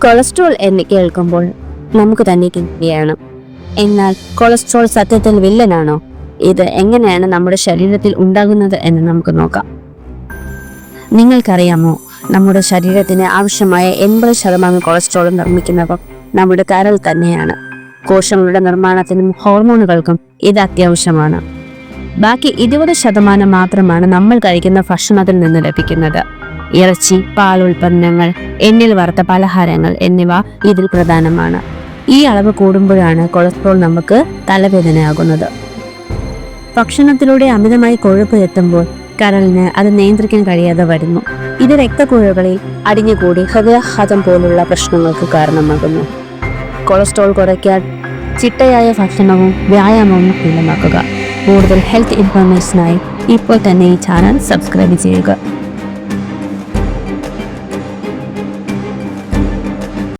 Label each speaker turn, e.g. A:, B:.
A: Cholesterol എന്ന് കേൾക്കുമ്പോൾ നമുക്ക് തന്നെ കിട്ടുകയാണ് എന്നാൽ കൊളസ്ട്രോൾ സത്യത്തിൽ വില്ലനാണോ? ഇത് എങ്ങനെയാണ് നമ്മുടെ ശരീരത്തിൽ ഉണ്ടാകുന്നത് എന്ന് നമുക്ക് നോക്കാം. നിങ്ങൾക്കറിയാമോ നമ്മുടെ ശരീരത്തിന് ആവശ്യമായ എൺപത് ശതമാനം കൊളസ്ട്രോൾ നിർമ്മിക്കുന്നവർ നമ്മുടെ കരൾ തന്നെയാണ്. കോശങ്ങളുടെ നിർമ്മാണത്തിനും ഹോർമോണുകൾക്കും ഇത് അത്യാവശ്യമാണ്. ബാക്കി ഇരുപത് ശതമാനം മാത്രമാണ് നമ്മൾ കഴിക്കുന്ന ഭക്ഷണത്തിൽ നിന്ന് ലഭിക്കുന്നത്. ഇറച്ചി പാൽ ഉൽപ്പന്നങ്ങൾ എണ്ണയിൽ വറുത്ത പലഹാരങ്ങൾ എന്നിവ ഇതിൽ പ്രധാനമാണ്. ഈ അളവ് കൂടുമ്പോഴാണ് കൊളസ്ട്രോൾ നമുക്ക് തലവേദനയാകുന്നത്. ഭക്ഷണത്തിലൂടെ അമിതമായി കൊഴുപ്പ് എത്തുമ്പോൾ കരളിന് അത് നിയന്ത്രിക്കാൻ കഴിയാതെ വരുന്നു. ഇത് രക്തക്കുഴകളിൽ അടിഞ്ഞുകൂടി ഹൃദയാഘാതം പോലുള്ള പ്രശ്നങ്ങൾക്ക് കാരണമാകുന്നു. കൊളസ്ട്രോൾ കുറയ്ക്കാൻ ചിട്ടയായ ഭക്ഷണവും വ്യായാമവും ശീലമാക്കുക കൂടുതൽ ഹെൽത്ത് ഇൻഫർമേഷനായി ഇപ്പോൾ തന്നെ ഈ ചാനൽ സബ്സ്ക്രൈബ് ചെയ്യുക.